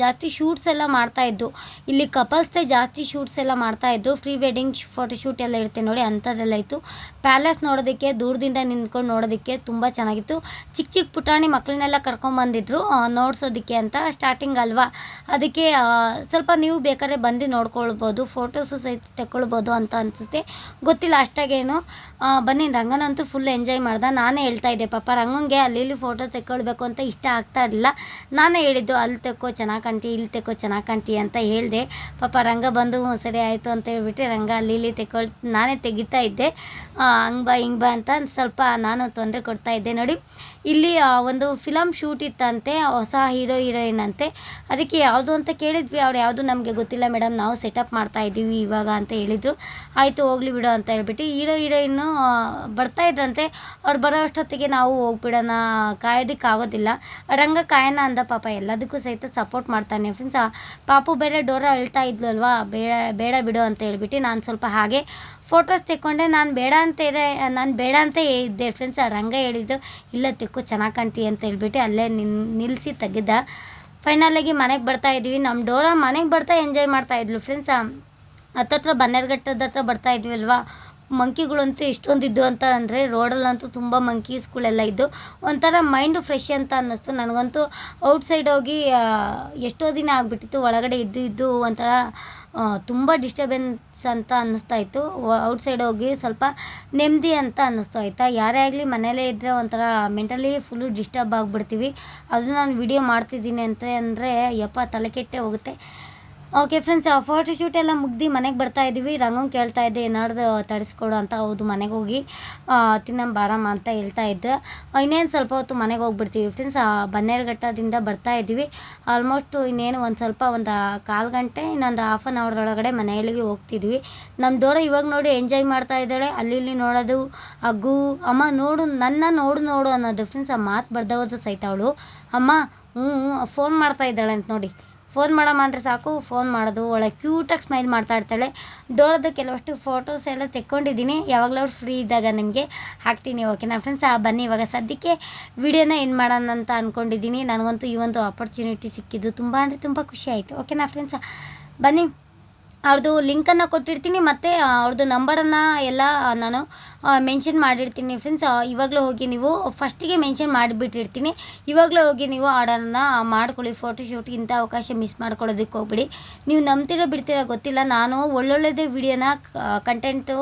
ಜಾಸ್ತಿ ಶೂಟ್ಸ್ ಎಲ್ಲ ಇದ್ರು. ಇಲ್ಲಿ ಕಪಲ್ಸ್ದೇ ಜಾಸ್ತಿ ಶೂಟ್ಸ್ ಎಲ್ಲ ಮಾಡ್ತಾ ಇದ್ರು. ಪ್ರೀ ವೆಡ್ಡಿಂಗ್ ಫೋಟೋಶೂಟ್ ಎಲ್ಲ ಇರುತ್ತೆ ನೋಡಿ, ಅಂಥದ್ದೆಲ್ಲ ಇತ್ತು. ಪ್ಯಾಲೇಸ್ ನೋಡೋದಕ್ಕೆ, ದೂರದಿಂದ ನಿಂತ್ಕೊಂಡು ನೋಡೋದಕ್ಕೆ ತುಂಬ ಚೆನ್ನಾಗಿತ್ತು. ಚಿಕ್ಕ ಚಿಕ್ಕ ಪುಟಾಣಿ ಮಕ್ಕಳನ್ನೆಲ್ಲ ಕರ್ಕೊಂಬಂದಿದ್ರು ನೋಡ್ಸೋದಕ್ಕೆ ಅಂತ ಸ್ಟಾರ್ಟಿಂಗ್ ಅಲ್ವಾ? ಅದಕ್ಕೆ ಸ್ವಲ್ಪ ನೀವು ಬೇಕಾದ್ರೆ ಬಂದು ನೋಡ್ಕೊಳ್ಬೋದು ಫೋಟೋಸು ಸಹಿತ ತೆಕ್ಕೊಳ್ಬೋದು ಅಂತ ಅನಿಸುತ್ತೆ. ಗೊತ್ತಿಲ್ಲ ಅಷ್ಟಾಗೇನು. ಬನ್ನಿ, ರಂಗನಂತೂ ಅಂತೂ ಫುಲ್ ಎಂಜಾಯ್ ಮಾಡ್ದೆ. ನಾನೇ ಹೇಳ್ತಾ ಇದ್ದೆ ಪಾಪ ರಂಗಂಗೆ ಅಲ್ಲಿ ಇಲ್ಲಿ ಫೋಟೋ ತೆಕ್ಕೊಳ್ಬೇಕು ಅಂತ ಇಷ್ಟ ಆಗ್ತಾ ಇರಲಿಲ್ಲ. ನಾನೇ ಹೇಳಿದ್ದು, ಅಲ್ಲಿ ತೆಕ್ಕೋ, ಚೆನ್ನಾಗಿ ಕಾಣ್ತಿ, ಇಲ್ಲಿ ತೆಕ್ಕೋ, ಚೆನ್ನಾಗಿ ಕಾಣ್ತಿ ಅಂತ ಹೇಳಿದೆ. ಪಾಪ ರಂಗ ಬಂದು ಸರಿ ಆಯಿತು ಅಂತ ಹೇಳ್ಬಿಟ್ಟು ರಂಗ, ಅಲ್ಲಿ ಇಲ್ಲಿ ತೆಕ್ಕೊಳ್, ನಾನೇ ತೆಗಿತಾ ಇದ್ದೆ. ಹಂಗೆ ಬಾ, ಹಿಂಗೆ ಬಾ ಅಂತ ಸ್ವಲ್ಪ ನಾನು ತೊಂದರೆ ಕೊಡ್ತಾ ಇದ್ದೆ. ನೋಡಿ, ಇಲ್ಲಿ ಒಂದು ಫಿಲಮ್ ಶೂಟ್ ಇತ್ತಂತೆ, ಹೊಸ ಹೀರೋ ಹೀರೋಯಿನ್ ಅಂತೆ. ಅದಕ್ಕೆ ಯಾವುದು ಅಂತ ಕೇಳಿದ್ವಿ. ಅವ್ರು ಯಾವುದು ನಮಗೆ ಗೊತ್ತಿಲ್ಲ, ಮೇಡಮ್, ನಾವು ಸೆಟಪ್ ಮಾಡ್ತಾ ಇದ್ದೀವಿ ಇವಾಗ ಅಂತ ಹೇಳಿದರು. ಆಯಿತು, ಹೋಗ್ಲಿ ಬಿಡು ಅಂತ ಹೇಳ್ಬಿಟ್ಟು ಹೀರೋ ಹೀರೋಯಿನ್ನು ಬರ್ತಾ ಇದ್ರಂತೆ ಅವ್ರು ಬರೋ ಅಷ್ಟೊತ್ತಿಗೆ ನಾವು ಹೋಗ್ಬಿಡೋಣ ಕಾಯೋದಕ್ಕೆ ಆಗೋದಿಲ್ಲ. ರಂಗ ಕಾಯನ ಅಂದ ಪಾಪ ಎಲ್ಲದಕ್ಕೂ ಸಹಿತ ಸಪೋರ್ಟ್ ಮಾಡ್ತಾನೆ. ಫ್ರೆಂಡ್ಸ್ ಪಾಪು ಬೇರೆ ಡೋರ ಅಳ್ತಾ ಇದ್ಲು ಅಲ್ವಾ? ಬೇಡ ಬೇಡ ಬಿಡು ಅಂತ ಹೇಳ್ಬಿಟ್ಟು ನಾನು ಸ್ವಲ್ಪ ಹಾಗೆ ಫೋಟೋಸ್ ತೆಕ್ಕೊಂಡೆ. ನಾನು ಬೇಡ ಅಂತ ಇದೆ ನಾನು ಬೇಡ ಅಂತ ಇದ್ದೆ ಫ್ರೆಂಡ್ಸ್ ಆ ರಂಗ ಹೇಳಿದ್ದು, ಇಲ್ಲ ತಿಕ್ಕು, ಚೆನ್ನಾಗಿ ಕಾಣ್ತೀಯ ಅಂತ ಹೇಳ್ಬಿಟ್ಟು ಅಲ್ಲೇ ನಿನ್ ನಿಲ್ಲಿಸಿ ತೆಗೆದ. ಫೈನಲಾಗಿ ಮನೆಗೆ ಬರ್ತಾ ಇದ್ವಿ. ನಮ್ಮ ಡೋರ ಮನೆಗೆ ಬರ್ತಾ ಎಂಜಾಯ್ ಮಾಡ್ತಾ ಇದ್ಲು. ಫ್ರೆಂಡ್ಸ್ ಹತ್ತತ್ರ ಬನ್ನೇರ್ಘಟ್ಟದ ಹತ್ರ ಬರ್ತಾ ಇದ್ವಿ ಅಲ್ವಾ? ಮಂಕಿಗಳಂತೂ ಎಷ್ಟೊಂದು ಇದ್ದು ಅಂತ ಅಂದರೆ ರೋಡಲ್ಲಂತೂ ತುಂಬ ಮಂಕೀಸ್ಗಳೆಲ್ಲ ಇದ್ದು ಒಂಥರ ಮೈಂಡ್ ಫ್ರೆಶ್ ಅಂತ ಅನ್ನಿಸ್ತು. ನನಗಂತೂ ಔಟ್ಸೈಡ್ ಹೋಗಿ ಎಷ್ಟೋ ದಿನ ಆಗಿಬಿಟ್ಟಿತ್ತು, ಒಳಗಡೆ ಇದ್ದು ಇದ್ದು ಒಂಥರ ತುಂಬ ಡಿಸ್ಟರ್ಬೆನ್ಸ್ ಅಂತ ಅನ್ನಿಸ್ತಾ ಇತ್ತು. ಔಟ್ಸೈಡ್ ಹೋಗಿ ಸ್ವಲ್ಪ ನೆಮ್ಮದಿ ಅಂತ ಅನ್ನಿಸ್ತಾ ಆಯಿತಾ ಯಾರೇ ಆಗಲಿ ಮನೇಲೇ ಇದ್ದರೆ ಒಂಥರ ಮೆಂಟಲಿ ಫುಲ್ಲು ಡಿಸ್ಟರ್ಬ್ ಆಗಿಬಿಡ್ತೀವಿ. ಅದು ನಾನು ವಿಡಿಯೋ ಮಾಡ್ತಿದ್ದೀನಿ ಅಂತ ಅಂದರೆ, ಯಪ್ಪ ತಲೆ ಕೆಟ್ಟೆ ಹೋಗುತ್ತೆ. ಓಕೆ ಫ್ರೆಂಡ್ಸ್ ಫೋಟೋ ಶೂಟ್ ಎಲ್ಲ ಮುಗ್ದು ಮನೆಗೆ ಬರ್ತಾ ಇದ್ದೀವಿ ರಂಗಂಗೆ ಕೇಳ್ತಾ ಇದ್ದೆ ಏನಾದ್ರು ತಡಿಸ್ಕೊಡು ಅಂತ. ಹೌದು, ಮನೆಗೆ ಹೋಗಿ ತಿನ್ನಂ ಬಾರಮ್ಮ ಅಂತ ಹೇಳ್ತಾ ಇದ್ದೆ. ಇನ್ನೇನು ಸ್ವಲ್ಪ ಹೊತ್ತು ಮನೆಗೆ ಹೋಗ್ಬಿಡ್ತೀವಿ. ಫ್ರೆಂಡ್ಸ್ ಬನ್ನೇರುಘಟ್ಟದಿಂದ ಬರ್ತಾ ಇದ್ದೀವಿ ಆಲ್ಮೋಸ್ಟ್ ಇನ್ನೇನು ಒಂದು ಸ್ವಲ್ಪ ಒಂದು ಕಾಲು ಗಂಟೆ, ಇನ್ನೊಂದು ಹಾಫ್ ಆನ್ ಅವರ್ ಒಳಗಡೆ ಮನೆಯಲ್ಲಿಗೆ ಹೋಗ್ತಿದ್ವಿ. ನಮ್ಮ ದೊಡ್ಡ ಇವಾಗ ನೋಡಿ ಎಂಜಾಯ್ ಮಾಡ್ತಾ ಇದ್ದಾಳೆ. ಅಲ್ಲಿ ಇಲ್ಲಿ ನೋಡೋದು ಅಗ್ಗು ಅಮ್ಮ, ನೋಡು, ನನ್ನ ನೋಡು ನೋಡು ಅನ್ನೋದು. ಫ್ರೆಂಡ್ಸ್ ಆ ಮಾತು ಬರ್ದವದು ಸಹಿತ ಅವಳು. ಅಮ್ಮ ಹ್ಞೂ ಫೋನ್ ಮಾಡ್ತಾ ಇದ್ದಾಳೆ ಅಂತ ನೋಡಿ. ಫೋನ್ ಮಾಡಮ್ಮ ಅಂದರೆ ಸಾಕು, ಫೋನ್ ಮಾಡೋದು. ಒಳ್ಳೆ ಕ್ಯೂಟಾಗಿ ಸ್ಮೈಲ್ ಮಾಡ್ತಾ ಇರ್ತಾಳೆ. ಡೋರದ ಕೆಲವಷ್ಟು ಫೋಟೋಸ್ ಎಲ್ಲ ತೆಕ್ಕೊಂಡಿದ್ದೀನಿ. ಯಾವಾಗಲೂ ಫ್ರೀ ಇದ್ದಾಗ ನಿಮಗೆ ಹಾಕ್ತೀನಿ ಓಕೆನಾ ಫ್ರೆಂಡ್ಸ್ ಬನ್ನಿ, ಇವಾಗ ಸದ್ಯಕ್ಕೆ ವಿಡಿಯೋನ ಏನು ಮಾಡೋಣ ಅಂತ ಅಂದ್ಕೊಂಡಿದ್ದೀನಿ ನನಗಂತೂ ಈ ಒಂದು ಆಪರ್ಚುನಿಟಿ ಸಿಕ್ಕಿದ್ದು ತುಂಬ ಅಂದರೆ ತುಂಬ ಖುಷಿ ಆಯಿತು. ಓಕೆನಾ ಫ್ರೆಂಡ್ಸ್ ಬನ್ನಿ. ಅವ್ರದ್ದು ಲಿಂಕನ್ನು ಕೊಟ್ಟಿರ್ತೀನಿ, ಮತ್ತು ಅವ್ರದ್ದು ನಂಬರನ್ನು ಎಲ್ಲ ನಾನು ಮೆನ್ಷನ್ ಮಾಡಿರ್ತೀನಿ ಫ್ರೆಂಡ್ಸ್ ಇವಾಗಲೂ ಹೋಗಿ ನೀವು ಫಸ್ಟಿಗೆ ಮೆನ್ಷನ್ ಮಾಡಿಬಿಟ್ಟಿರ್ತೀನಿ. ಇವಾಗಲೂ ಹೋಗಿ ನೀವು ಆರ್ಡರನ್ನ ಮಾಡ್ಕೊಳ್ಳಿ ಫೋಟೋಶೂಟ್ ಇಂಥ ಅವಕಾಶ ಮಿಸ್ ಮಾಡ್ಕೊಳ್ಳೋದಕ್ಕೆ ಹೋಗ್ಬಿಡಿ. ನೀವು ನಂಬ್ತಿರೋ ಬಿಡ್ತೀರೋ ಗೊತ್ತಿಲ್ಲ. ನಾನು ಒಳ್ಳೊಳ್ಳೆದೇ ವಿಡಿಯೋನ ಕಂಟೆಂಟು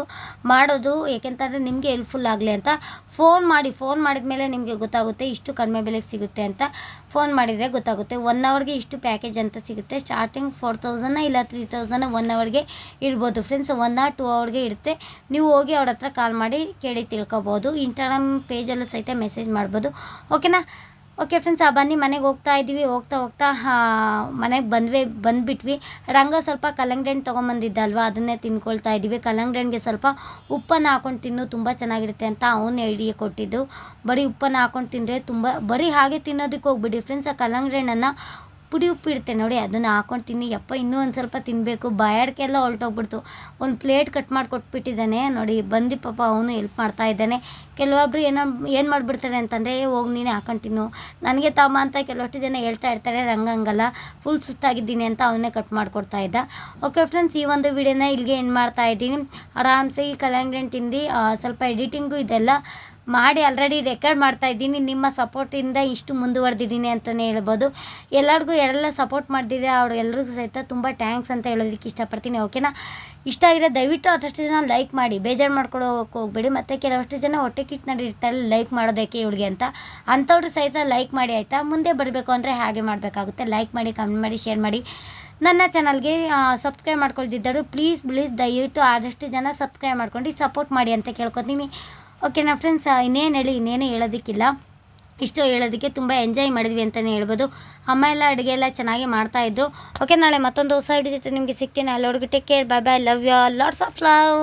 ಮಾಡೋದು ಏಕೆಂತಂದರೆ ನಿಮಗೆ ಹೆಲ್ಪ್ಫುಲ್ ಆಗಲಿ ಅಂತ. ಫೋನ್ ಮಾಡಿ ಫೋನ್ ಮಾಡಿದ ಮೇಲೆ ನಿಮಗೆ ಗೊತ್ತಾಗುತ್ತೆ ಇಷ್ಟು ಕಡಿಮೆ ಬೆಲೆಗೆ ಸಿಗುತ್ತೆ ಅಂತ. ಫೋನ್ ಮಾಡಿದರೆ ಗೊತ್ತಾಗುತ್ತೆ. ಒನ್ ಅವರ್ಗೆ ಇಷ್ಟು ಪ್ಯಾಕೇಜ್ ಅಂತ ಸಿಗುತ್ತೆ. ಸ್ಟಾರ್ಟಿಂಗ್ ಫೋರ್ ತೌಸಂಡ ಇಲ್ಲ ತ್ರೀ ತೌಸಂಡ್ ಒನ್ ಅವರ್ಗೆ ಇಡ್ಬೋದು ಫ್ರೆಂಡ್ಸ್ ಒನ್ ಆರ್ ಟೂ ಅವರ್ಗೆ ಇಡುತ್ತೆ. ನೀವು ಹೋಗಿ ಅವ್ರ ಹತ್ರ ಕಾಲ್ ಮಾಡಿ. ಕೇಳಿ ತಿಳ್ಕೊಬೋದು. ಇನ್ಸ್ಟಾಗ್ರಾಮ್ ಪೇಜಲ್ಲೂ ಸಹಿತ ಮೆಸೇಜ್ ಮಾಡ್ಬೋದು. ಓಕೆನಾ ಓಕೆ ಫ್ರೆಂಡ್ಸ್ ಆ ಬನ್ನಿ, ಮನೆಗೆ ಹೋಗ್ತಾ ಇದ್ದೀವಿ. ಹೋಗ್ತಾ ಹೋಗ್ತಾ ಮನೆಗೆ ಬಂದ್ವಿ, ಬಂದುಬಿಟ್ವಿ. ರಂಗ ಸ್ವಲ್ಪ ಕಲ್ಲಂಗಡಿ ತೊಗೊಂಬಂದಿದ್ದ ಅದನ್ನೇ ತಿನ್ಕೊಳ್ತಾ ಇದ್ದೀವಿ. ಕಲ್ಲಂಗಡಿ ಸ್ವಲ್ಪ ಉಪ್ಪನ್ನು ಹಾಕೊಂಡು ತಿನ್ನು, ತುಂಬ ಚೆನ್ನಾಗಿರುತ್ತೆ ಅಂತ ಅವನು ಐಡಿಯಾ ಕೊಟ್ಟಿದ್ದು. ಬರೀ ಉಪ್ಪನ್ನು ಹಾಕೊಂಡು ತಿಂದರೆ ತುಂಬ, ಬರೀ ಹಾಗೆ ತಿನ್ನೋದಕ್ಕೆ ಹೋಗ್ಬಿಡಿ. ಫ್ರೆಂಡ್ಸ್ ಆ ಕಲ್ಲಂಗಡಿ ಹಣ್ಣನ್ನು ಪುಡಿ ಉಪ್ಪು ನೋಡಿ, ಅದನ್ನು ಹಾಕೊಂಡು ತಿನ್ನಿ ಯಪ್ಪ, ಇನ್ನೂ ಒಂದು ಸ್ವಲ್ಪ ತಿನ್ನಬೇಕು ಬಾಯಾಡ್ಕೆಲ್ಲ ಹೊಲ್ಟೋಗ್ಬಿಡ್ತು ಒಂದು ಪ್ಲೇಟ್ ಕಟ್ ಮಾಡಿ ಕೊಟ್ಬಿಟ್ಟಿದ್ದಾನೆ. ನೋಡಿ, ಬಂದಿ ಪಾಪ ಅವನು ಹೆಲ್ಪ್ ಮಾಡ್ತಾ ಇದ್ದಾನೆ. ಕೆಲವೊಬ್ಬರು ಏನೋ, ಏನು ಮಾಡಿಬಿಡ್ತಾರೆ ಅಂತಂದರೆ, ಹೋಗಿ ನೀನೇ ಹಾಕೊಂಡು ತಿನ್ನು. ನನಗೆ ತಮ್ಮ ಅಂತ ಕೆಲವಷ್ಟು ಜನ ಹೇಳ್ತಾ ಇರ್ತಾರೆ ರಂಗಂಗಲ್ಲ ಫುಲ್ ಸುಸ್ತಾಗಿದ್ದೀನಿ ಅಂತ ಅವನ್ನೇ ಕಟ್ ಮಾಡಿಕೊಡ್ತಾ ಇದ್ದ. ಓಕೆ ಫ್ರೆಂಡ್ಸ್ ಈ ಒಂದು ವಿಡಿಯೋನ ಇಲ್ಲಿಗೆ ಏನು ಮಾಡ್ತಾ ಇದ್ದೀನಿ. ಆರಾಮ್ಸೆ ಈ ಕಲ್ಲಂಗಡಿ ತಿಂದು ಸ್ವಲ್ಪ ಎಡಿಟಿಂಗು ಇದೆಲ್ಲ. ಮಾಡಿ ಆಲ್ರೆಡಿ ರೆಕಾರ್ಡ್ ಮಾಡ್ತಾ ಇದ್ದೀನಿ. ನಿಮ್ಮ ಸಪೋರ್ಟಿಂದ ಇಷ್ಟು ಮುಂದುವರೆದಿದ್ದೀನಿ ಅಂತಲೇ ಹೇಳ್ಬೋದು. ಎಲ್ಲರಿಗೂ ಎಲ್ಲ ಸಪೋರ್ಟ್ ಮಾಡಿದ್ದೀರಾ ಅವ್ರು ಎಲ್ರಿಗೂ ಸಹಿತ ತುಂಬ ಥ್ಯಾಂಕ್ಸ್ ಅಂತ ಹೇಳೋದಕ್ಕೆ ಇಷ್ಟಪಡ್ತೀನಿ ಓಕೆನಾ ಇಷ್ಟ ಆಗಿರೋ ದಯವಿಟ್ಟು ಆದಷ್ಟು ಜನ ಲೈಕ್ ಮಾಡಿ. ಬೇಜಾರು ಮಾಡ್ಕೊಳ್ಳೋಕೆ ಹೋಗ್ಬೇಡಿ. ಮತ್ತು ಕೆಲವಷ್ಟು ಜನ ಹೊಟ್ಟೆ ಕಿಟ್ನಲ್ಲಿ ಇರ್ತಾರೆ ಲೈಕ್ ಮಾಡೋದಕ್ಕೆ ಇವಳಿಗೆ ಅಂತ. ಅಂಥವ್ರು ಸಹಿತ ಲೈಕ್ ಮಾಡಿ ಆಯಿತಾ? ಮುಂದೆ ಬರಬೇಕು ಅಂದರೆ ಹಾಗೆ ಮಾಡಬೇಕಾಗುತ್ತೆ. ಲೈಕ್ ಮಾಡಿ ಕಮೆಂಟ್ ಮಾಡಿ ಶೇರ್ ಮಾಡಿ. ನನ್ನ ಚಾನಲ್ಗೆ ಸಬ್ಸ್ಕ್ರೈಬ್ ಮಾಡ್ಕೊಳ್ತಿದ್ದರು ಪ್ಲೀಸ್ ಪ್ಲೀಸ್ ದಯವಿಟ್ಟು ಆದಷ್ಟು ಜನ ಸಬ್ಸ್ಕ್ರೈಬ್ ಮಾಡ್ಕೊಂಡು ಸಪೋರ್ಟ್ ಮಾಡಿ ಅಂತ ಕೇಳ್ಕೊತೀನಿ. ಓಕೆನಾ ಫ್ರೆಂಡ್ಸ್ ಇನ್ನೇನು ಹೇಳಿ, ಇನ್ನೇನು ಹೇಳೋದಕ್ಕಿಲ್ಲ. ಇಷ್ಟು ಹೇಳೋದಕ್ಕೆ ತುಂಬ ಎಂಜಾಯ್ ಮಾಡಿದ್ವಿ ಅಂತಲೇ ಹೇಳ್ಬೋದು. ಅಮ್ಮ ಎಲ್ಲ ಅಡುಗೆ ಎಲ್ಲ ಚೆನ್ನಾಗಿ ಮಾಡ್ತಾಯಿದ್ರು ಓಕೆ ನಾಳೆ ಮತ್ತೊಂದು ಹೊಸ ಜೊತೆ ನಿಮಗೆ ಸಿಗ್ತೀನಿ. ಹುಡುಗಿ take care bye bye love you lots of love